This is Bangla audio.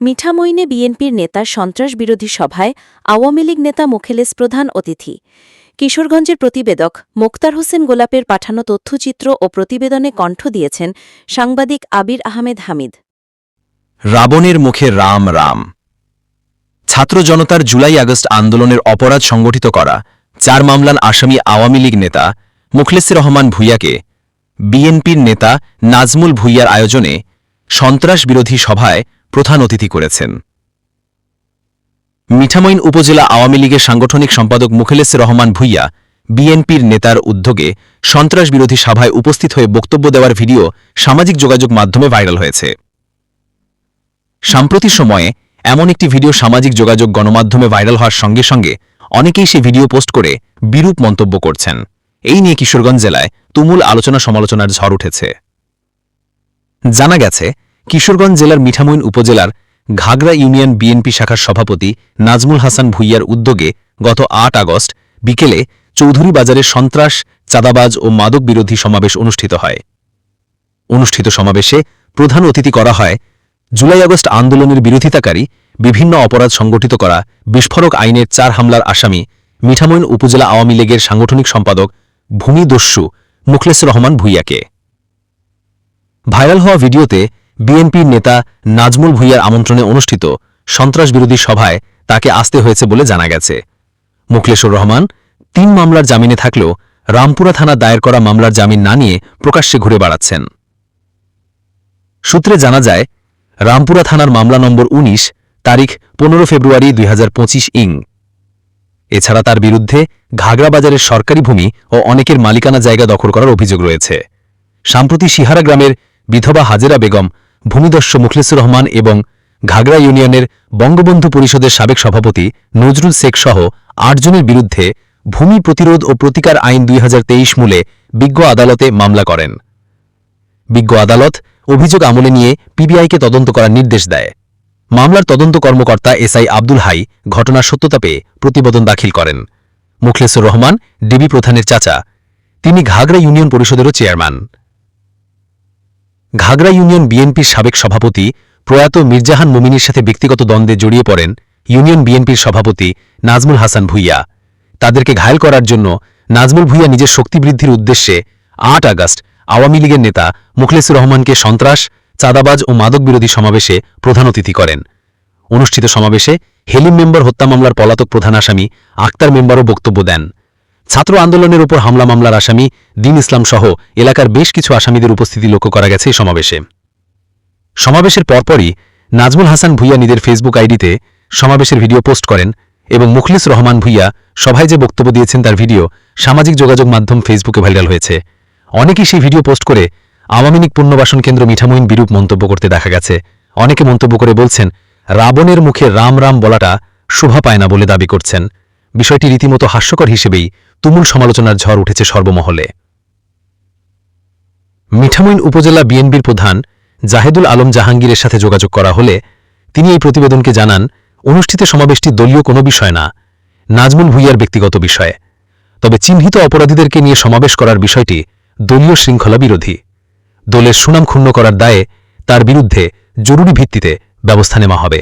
মিঠামইনে বিএনপির নেতার সন্ত্রাস বিরোধী সভায় আওয়ামী লীগ নেতা মোখেলেস প্রধান অতিথি। কিশোরগঞ্জের প্রতিবেদক মোক্তার হোসেন গোলাপের পাঠানো তথ্যচিত্র ও প্রতিবেদনে কণ্ঠ দিয়েছেন সাংবাদিক আবির আহমেদ হামিদ। রাবণের মুখে রাম রাম। ছাত্র জনতার জুলাই আগস্ট আন্দোলনের অপরাধ সংগঠিত করা চার মামলার আসামি আওয়ামী লীগ নেতা মুখলেসুর রহমান ভূঁইয়াকে বিএনপির নেতা নাজমুল ভূঁইয়ার আয়োজনে সন্ত্রাস বিরোধী সভায় প্রধান অতিথি করেছেন। মিঠামইন উপজেলা আওয়ামী লীগের সাংগঠনিক সম্পাদক মুখলেসুর রহমান ভূঁইয়া, বিএনপির নেতার উদ্যোগে সন্ত্রাস বিরোধী সভায় উপস্থিত হয়ে বক্তব্য দেওয়ার ভিডিও সামাজিক যোগাযোগ মাধ্যমে ভাইরাল হয়েছে। সাম্প্রতিক সময়ে এমন একটি ভিডিও সামাজিক যোগাযোগ গণমাধ্যমে ভাইরাল হওয়ার সঙ্গে সঙ্গে অনেকেই সে ভিডিও পোস্ট করে বিরূপ মন্তব্য করছেন। এই নিয়ে কিশোরগঞ্জ জেলায় তুমুল আলোচনা সমালোচনার ঝড় উঠেছে। জানা গেছে কিশোরগঞ্জ জেলার মিঠামইন উপজেলার ঘাগড়া ইউনিয়ন বিএনপি শাখার সভাপতি নাজমুল হাসান ভুইয়ার উদ্যোগে গত আট আগস্ট বিকেলে চৌধুরী বাজারে সন্ত্রাস, চাঁদাবাজ ও মাদক বিরোধী সমাবেশ অনুষ্ঠিত হয়। অনুষ্ঠিত সমাবেশে প্রধান অতিথি করা হয় জুলাই আগস্ট আন্দোলনের বিরোধিতাকারী, বিভিন্ন অপরাধ সংগঠিত করা বিস্ফোরক আইনের চার হামলার আসামি, মিঠামইন উপজেলা আওয়ামী লীগের সাংগঠনিক সম্পাদক ভূমিদস্যু মুখলেসুর রহমান ভুইয়াকে। ভাইরাল হওয়া ভিডিওতে বিএনপির নেতা নাজমুল ভুইয়ার আমন্ত্রণে অনুষ্ঠিত সন্ত্রাস বিরোধী সভায় তাকে আসতে হয়েছে বলে জানা গেছে। মুখলেসুর রহমান, তিন মামলার জামিনে থাকলেও রামপুরা থানা দায়ের করা মামলার জামিন না নিয়ে প্রকাশ্যে ঘুরে বেড়াচ্ছেন। সূত্রে জানা যায়, রামপুরা থানার মামলা নম্বর ১৯ তারিখ পনেরো ফেব্রুয়ারি দুই হাজার পঁচিশ ইং। এছাড়া তার বিরুদ্ধে ঘাগড়া বাজারের সরকারি ভূমি ও অনেকের মালিকানা জায়গা দখল করার অভিযোগ রয়েছে। সাম্প্রতি সিহারা গ্রামের বিধবা হাজেরা বেগম ভূমিদস্য মুখলেসুর রহমান এবং ঘাগড়া ইউনিয়নের বঙ্গবন্ধু পরিষদের সাবেক সভাপতি নজরুল শেখ সহ আটজনের বিরুদ্ধে ভূমি প্রতিরোধ ও প্রতিকার আইন দুই হাজার তেইশ মূলে বিজ্ঞ আদালতে মামলা করেন। বিজ্ঞ আদালত অভিযোগ আমলে নিয়ে পিবিআইকে তদন্ত করার নির্দেশ দেয়। মামলার তদন্ত কর্মকর্তা এসআই আব্দুল হাই ঘটনার সত্যতা পেয়ে প্রতিবেদন দাখিল করেন। মুখলেসুর রহমান, ডিবি প্রধানের চাচা। তিনি ঘাগড়া ইউনিয়ন পরিষদেরও চেয়ারম্যান। ঘাগড়া ইউনিয়ন বিএনপির সাবেক সভাপতি প্রয়াত মির্জাহান মুমিনের সাথে ব্যক্তিগত দ্বন্দ্বে জড়িয়ে পড়েন ইউনিয়ন বিএনপির সভাপতি নাজমুল হাসান ভুইয়া। তাদেরকে ঘায়েল করার জন্য নাজমুল ভুইয়া নিজের শক্তি বৃদ্ধির উদ্দেশ্যে আট আগস্ট আওয়ামী লীগের নেতা মুখলেসুর রহমানকে সন্ত্রাস, চাঁদাবাজ ও মাদক বিরোধী সমাবেশে প্রধান অতিথি করেন। অনুষ্ঠিত সমাবেশে হেলিম মেম্বার হত্যা মামলার পলাতক প্রধান আসামি আক্তার মেম্বারও বক্তব্য দেন। ছাত্র আন্দোলনের উপর হামলা, মামলার আসামি দিন ইসলাম সহ এলাকার বেশ কিছু আসামিদের উপস্থিতি লক্ষ্য করা গেছে এই সমাবেশে। সমাবেশের পরপরই নাজমুল হাসান ভুইয়া নিজের ফেসবুক আইডিতে সমাবেশের ভিডিও পোস্ট করেন এবং মুখলিস রহমান ভুইয়া সভায় যে বক্তব্য দিয়েছেন তার ভিডিও সামাজিক যোগাযোগ মাধ্যম ফেসবুকে ভাইরাল হয়েছে। অনেকেই সেই ভিডিও পোস্ট করে আওয়ামী লীগ কেন্দ্র মিঠামইন বিরূপ মন্তব্য করতে দেখা গেছে। অনেকে মন্তব্য করে বলছেন, রাবণের মুখে রাম রাম বলাটা শোভা পায় না বলে দাবি করছেন। বিষয়টি রীতিমতো হাস্যকর হিসেবেই তুমুল সমালোচনার ঝড় উঠেছে সর্বমহলে। মিঠামইন উপজেলা বিএনপির প্রধান জাহেদুল আলম জাহাঙ্গীরের সাথে যোগাযোগ করা হলে তিনি এই প্রতিবেদনকে জানান, অনুষ্ঠিত সমাবেশটি দলীয় কোনো বিষয় না, নাজমুল ভুইয়ার ব্যক্তিগত বিষয়। তবে চিহ্নিত অপরাধীদেরকে নিয়ে সমাবেশ করার বিষয়টি দলীয় শৃঙ্খলা বিরোধী। দলের সুনাম ক্ষুণ্ণ করার দায়ে তার বিরুদ্ধে জরুরি ভিত্তিতে ব্যবস্থা নেওয়া হবে।